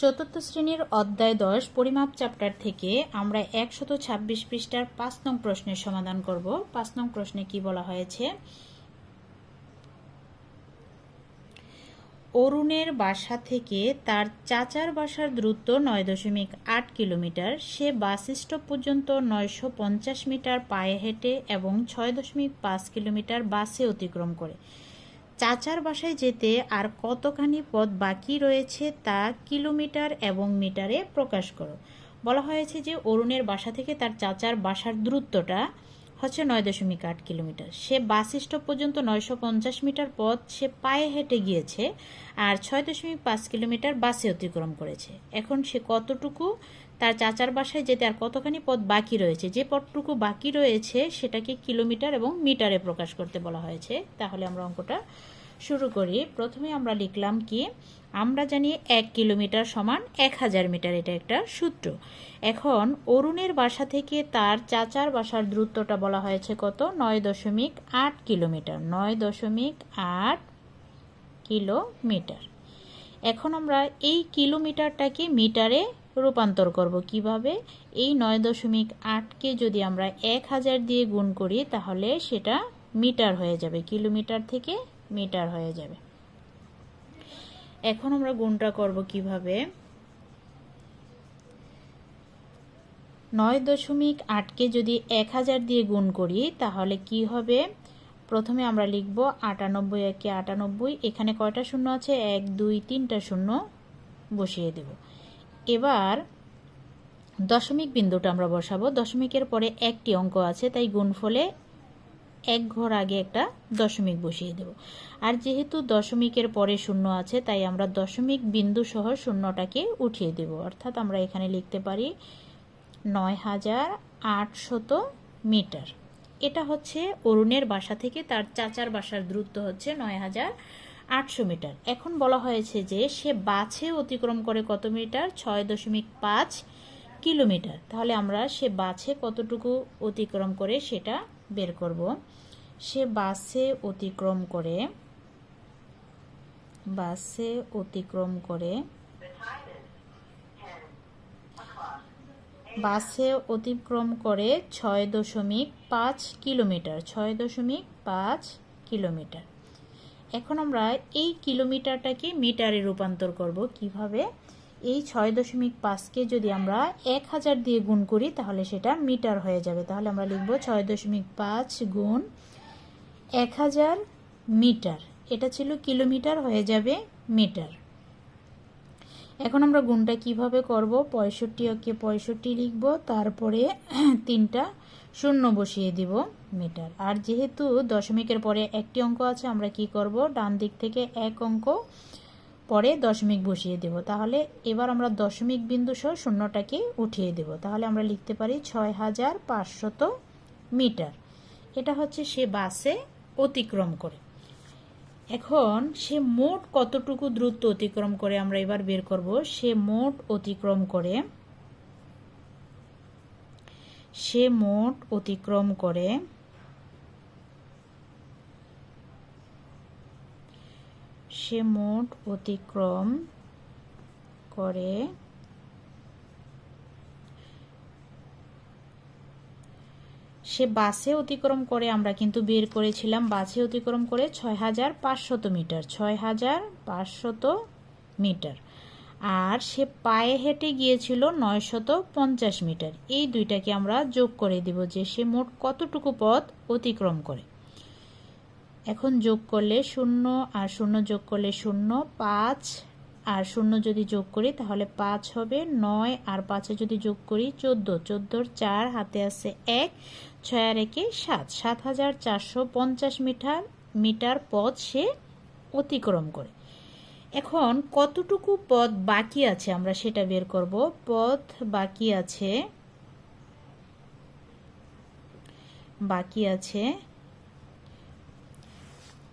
চতুর্থ শ্রেণির অধ্যায় দশ, পরিমাপ চ্যাপ্টার থেকে আমরা একশত ছাব্বিশ পৃষ্ঠার পাঁচ নং প্রশ্নের সমাধান করব। পাঁচ নং প্রশ্নে কি বলা হয়েছে? অরুণের বাসা থেকে তার চাচার বাসার দূরত্ব নয় দশমিক আট কিলোমিটার। সে বাস স্টপ পর্যন্ত নয়শো পঞ্চাশ মিটার পায়ে হেঁটে এবং ছয় দশমিক পাঁচ কিলোমিটার বাসে অতিক্রম করে। চাচার বাসায় যেতে আর কতখানি পথ বাকি রয়েছে তা কিলোমিটার এবং মিটারে প্রকাশ করো। বলা হয়েছে যে অরুণের বাসা থেকে তার চাচার বাসার দূরত্বটা হচ্ছে নয় দশমিক আট কিলোমিটার। সে বাস স্টপ পর্যন্ত নয়শো পঞ্চাশ মিটার পথ সে পায়ে হেঁটে গিয়েছে আর ছয় দশমিক পাঁচ কিলোমিটার বাসে অতিক্রম করেছে। এখন সে কতটুকু তার চাচার বাসায় যেতে আর কতখানি পথ বাকি রয়েছে, যে পথটুকু বাকি রয়েছে সেটাকে কিলোমিটার এবং মিটারে প্রকাশ করতে বলা হয়েছে। তাহলে আমরা অঙ্কটা শুরু করি। প্রথমে আমরা লিখলাম কি, আমরা জানি এক কিলোমিটার সমান এক হাজার মিটার, এটা একটা সূত্র। এখন অরুণের বাসা থেকে তার চাচার বাসার দূরত্বটা বলা হয়েছে কত? নয় দশমিক আট কিলোমিটার, নয় দশমিক আট কিলোমিটার। এখন আমরা এই কিলোমিটারটাকে মিটারে রূপান্তর করব কীভাবে? এই নয় দশমিক আটকে যদি আমরা এক হাজার দিয়ে গুণ করি, তাহলে সেটা মিটার হয়ে যাবে, কিলোমিটার থেকে মিটার হয়ে যাবে। এখন আমরা গুণটা করব কীভাবে? নয় দশমিক আটকে যদি এক হাজার দিয়ে গুণ করি, তাহলে কি হবে? প্রথমে আমরা লিখব আটানব্বই একে আটানব্বই, এখানে কয়টা শূন্য আছে? এক, দুই, তিনটা শূন্য বসিয়ে দেব। এবার দশমিক বিন্দুটা আমরা বসাবো। দশমিকের পরে একটি অঙ্ক আছে, তাই গুণফলে এক ঘর আগে একটা দশমিক বসিয়ে দেব। আর যেহেতু দশমিকের পরে শূন্য আছে, তাই আমরা দশমিক বিন্দু সহ শূন্যটাকে উঠিয়ে দেব। অর্থাৎ আমরা এখানে লিখতে পারি নয় হাজার আটশত মিটার। এটা হচ্ছে অরুণের বাসা থেকে তার চাচার বাসার দূরত্ব হচ্ছে নয় হাজার আটশো মিটার। এখন বলা হয়েছে যে সে বাছে অতিক্রম করে কত মিটার? ছয় দশমিক পাঁচ কিলোমিটার। তাহলে আমরা সে বাছে কতটুকু অতিক্রম করে সেটা বের করব। সে বাসে অতিক্রম করে, বাসে অতিক্রম করে, বাসে অতিক্রম করে ছয় দশমিক পাঁচ কিলোমিটার, ছয় দশমিক পাঁচ কিলোমিটার। এখন আমরা এই কিলোমিটারটাকে মিটারে রূপান্তর করব কীভাবে? এই ছয় দশমিক পাঁচকে যদি আমরা এক হাজার দিয়ে গুণ করি, তাহলে সেটা মিটার হয়ে যাবে। তাহলে আমরা লিখব ছয় দশমিক পাঁচ গুণ এক হাজার মিটার। এটা ছিল কিলোমিটার হয়ে যাবে মিটার। এখন আমরা গুণটা কীভাবে করব? পঁয়ষট্টি ওকে পঁয়ষট্টি লিখব, তারপরে তিনটা শূন্য বসিয়ে দিব মিটার। আর যেহেতু দশমিকের পরে একটি অঙ্ক আছে, আমরা কি করব? ডান দিক থেকে এক অঙ্ক পরে দশমিক বসিয়ে দেব। তাহলে এবার আমরা দশমিক বিন্দু সহ শূন্যটাকে উঠিয়ে দেব। তাহলে আমরা লিখতে পারি ছয় হাজার পাঁচশত মিটার। এটা হচ্ছে সে বাসে অতিক্রম করে। এখন সে মোট কতটুকু দ্রুত অতিক্রম করে আমরা এবার বের করব। সে মোট অতিক্রম করে, সে মোট অতিক্রম করে সে মোট অতিক্রম করে সে বাসে অতিক্রম করে আমরা কিন্তু বের করেছিলাম। বাসে অতিক্রম করে ছয় হাজার পাঁচশত মিটার ছয় হাজার পাঁচশত মিটার। আর সে পায়ে হেঁটে গিয়েছিল নয়শত পঞ্চাশ মিটার। এই দুইটাকে আমরা যোগ করে দিব যে সে মোট কতটুকু পথ অতিক্রম করে। এখন যোগ করলে শূন্য আর শূন্য যোগ করলে শূন্য, পাঁচ আর শূন্য যদি যোগ করি তাহলে পাঁচ হবে, নয় আর পাঁচে যদি যোগ করি চোদ্দ, চোদ্দোর চার হাতে আছে এক, ছয় আর একে সাত। সাত হাজার চারশো পঞ্চাশ মিটার মিটার পথ সে অতিক্রম করে। এখন কতটুকু পথ বাকি আছে আমরা সেটা বের করব। পথ বাকি আছে বাকি আছে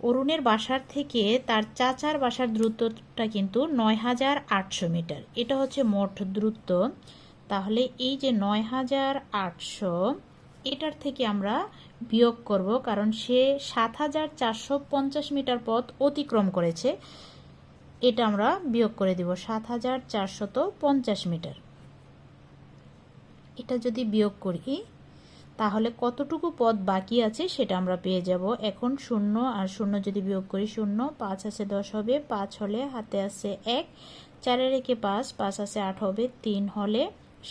অরুণের বাসার থেকে তার চাচার বাসার দূরত্বটা কিন্তু নয় হাজার আটশো মিটার। এটা হচ্ছে মোট দূরত্ব। তাহলে এই যে নয় হাজার আটশো, এটার থেকে আমরা বিয়োগ করব কারণ সে সাত হাজার চারশো পঞ্চাশ মিটার পথ অতিক্রম করেছে। এটা আমরা বিয়োগ করে দিব সাত হাজার চারশত পঞ্চাশ মিটার। এটা যদি বিয়োগ করি তাহলে কতটুকু পদ বাকি আছে সেটা আমরা পেয়ে যাব। এখন শূন্য, আর শূন্য যদি বিয়োগ করি শূন্য, পাঁচ আছে দশ হবে, পাঁচ হলে হাতে আছে এক চারে রেখে পাঁচ পাঁচ আছে আট হবে, তিন হলে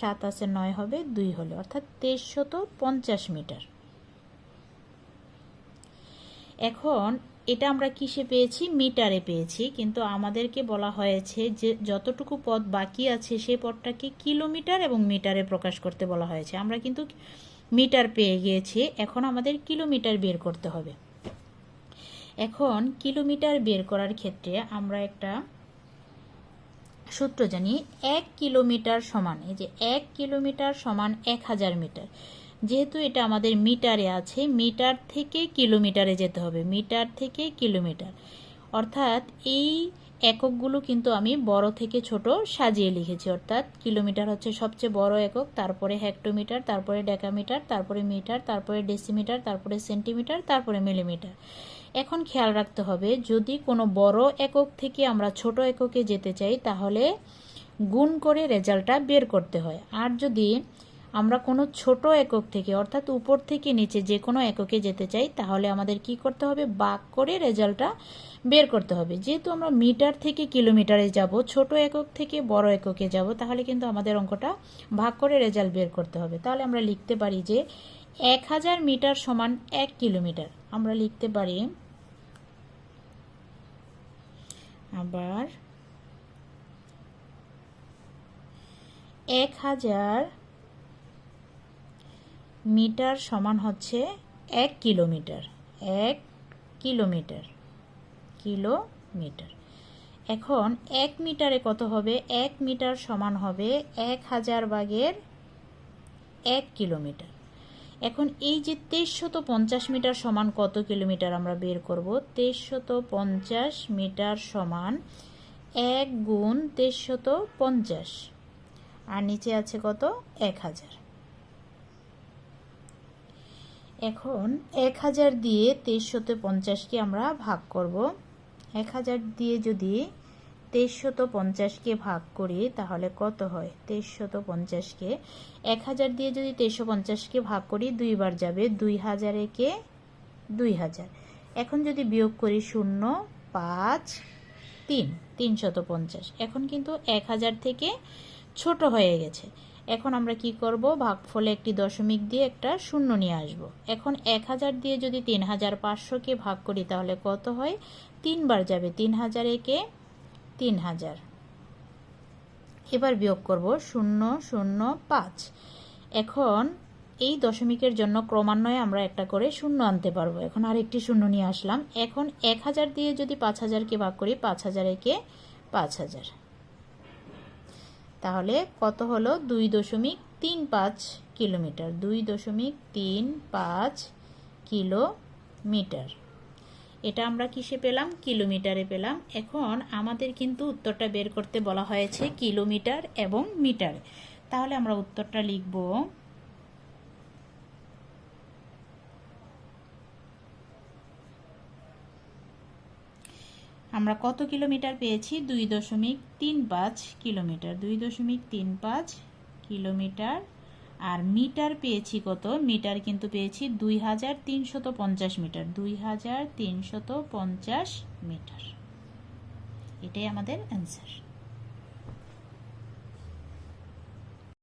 সাত আছে নয় হবে, দুই হলে, অর্থাৎ তেইশশত পঞ্চাশ মিটার। এখন এটা আমরা কিসে পেয়েছি? মিটারে পেয়েছি, কিন্তু আমাদেরকে বলা হয়েছে যে যতটুকু পথ বাকি আছে সেই পথটাকে কিলোমিটার এবং মিটারে প্রকাশ করতে বলা হয়েছে। আমরা কিন্তু মিটার পেয়ে গিয়েছি। এখন আমাদের কিলোমিটার বের করতে হবে। এখন কিলোমিটার বের করার ক্ষেত্রে আমরা একটা সূত্র জানি, এক কিলোমিটার সমান, এই যে এক কিলোমিটার সমান এক হাজার মিটার। যেহেতু এটা আমাদের মিটারে আছে, মিটার থেকে কিলোমিটারে যেতে হবে, মিটার থেকে কিলোমিটার। অর্থাৎ এই এককগুলো কিন্তু আমি বড় থেকে ছোট সাজিয়ে লিখেছি, অর্থাৎ কিলোমিটার হচ্ছে সবচেয়ে বড় একক, তারপরে হেক্টোমিটার, তারপরে ডেকামিটার, তারপরে মিটার, তারপরে ডেসিমিটার, তারপরে সেন্টিমিটার, তারপরে মিলিমিটার। এখন খেয়াল রাখতে হবে, যদি কোনো বড় একক থেকে আমরা ছোট এককে যেতে চাই, তাহলে গুণ করে রেজাল্টটা বের করতে হয়। আর যদি আমরা কোনো ছোট একক থেকে, অর্থাৎ উপর থেকে নিচে যে কোনো এককে যেতে চাই, তাহলে আমাদের কি করতে হবে? বাক করে রেজাল্টটা বের করতে হবে। যেহেতু আমরা মিটার থেকে কিলোমিটারে যাব, ছোট একক থেকে বড় এককে যাব, তাহলে কিন্তু আমাদের অঙ্কটা ভাগ করে রেজাল্ট বের করতে হবে। তাহলে আমরা লিখতে পারি যে এক হাজার মিটার সমান এক কিলোমিটার। আমরা লিখতে পারি আবার এক হাজার মিটার সমান হচ্ছে এক কিলোমিটার। এক কিলোমিটার। কিলোমিটার। এখন এক মিটারে কত হবে? এক মিটার সমান হবে এক হাজার বাগের এক কিলোমিটার। এখন এই যে তেইশশত পঞ্চাশ মিটার সমান কত কিলোমিটার আমরা বের করব? তেইশশত পঞ্চাশ মিটার সমান এক গুণ তেইশশত পঞ্চাশ। আর নিচে আছে কত? এক হাজার। এখন এক হাজার দিয়ে তেইশশত পঞ্চাশকে আমরা ভাগ করব। এক হাজার দিয়ে যদি তেইশশত পঞ্চাশকে ভাগ করি, তাহলে কত হয়? তেইশশত পঞ্চাশকে। এক হাজার দিয়ে যদি তেইশশো পঞ্চাশকে ভাগ করি, দুইবার যাবে দুই হাজার একে দুই হাজার। এখন যদি বিয়োগ করি শূন্য, পাঁচ, তিন, তিনশত পঞ্চাশ। এখন কিন্তু এক হাজার থেকে ছোট হয়ে গেছে। এখন আমরা কি করব? ভাগফলে একটি দশমিক দিয়ে একটা শূন্য নিয়ে আসব। এখন এক হাজার দিয়ে যদি তিন হাজার পাঁচশোকে ভাগ করি, তাহলে কত হয়? তিনবার যাবে তিন হাজার একে তিন হাজার। এবার বিয়োগ করব শূন্য শূন্য, পাঁচ। এখন এই দশমিকের জন্য ক্রমান্বয়ে আমরা একটা করে শূন্য আনতে পারব। এখন আরেকটি শূন্য নিয়ে আসলাম। এখন এক হাজার দিয়ে যদি পাঁচ হাজারকে ভাগ করি, পাঁচ হাজার একে পাঁচ হাজার। তাহলে কত হলো? দুই দশমিক তিন পাঁচ কিলোমিটার। দুই দশমিক তিন পাঁচ কিলোমিটার। এটা আমরা কিসে পেলাম? কিলোমিটারে পেলাম। এখন আমাদের কিন্তু উত্তরটা বের করতে বলা হয়েছে কিলোমিটার এবং মিটার। তাহলে আমরা উত্তরটা লিখব আমরা কত কিলোমিটার পেয়েছি? দুই দশমিক তিন পাঁচ কিলোমিটার। দুই দশমিক তিন পাঁচ কিলোমিটার। আর মিটার পেয়েছি কত? মিটার কিন্তু পেয়েছি দুই হাজার তিনশত পঞ্চাশ মিটার। দুই হাজার তিনশত পঞ্চাশ মিটার। এটাই আমাদের অ্যান্সার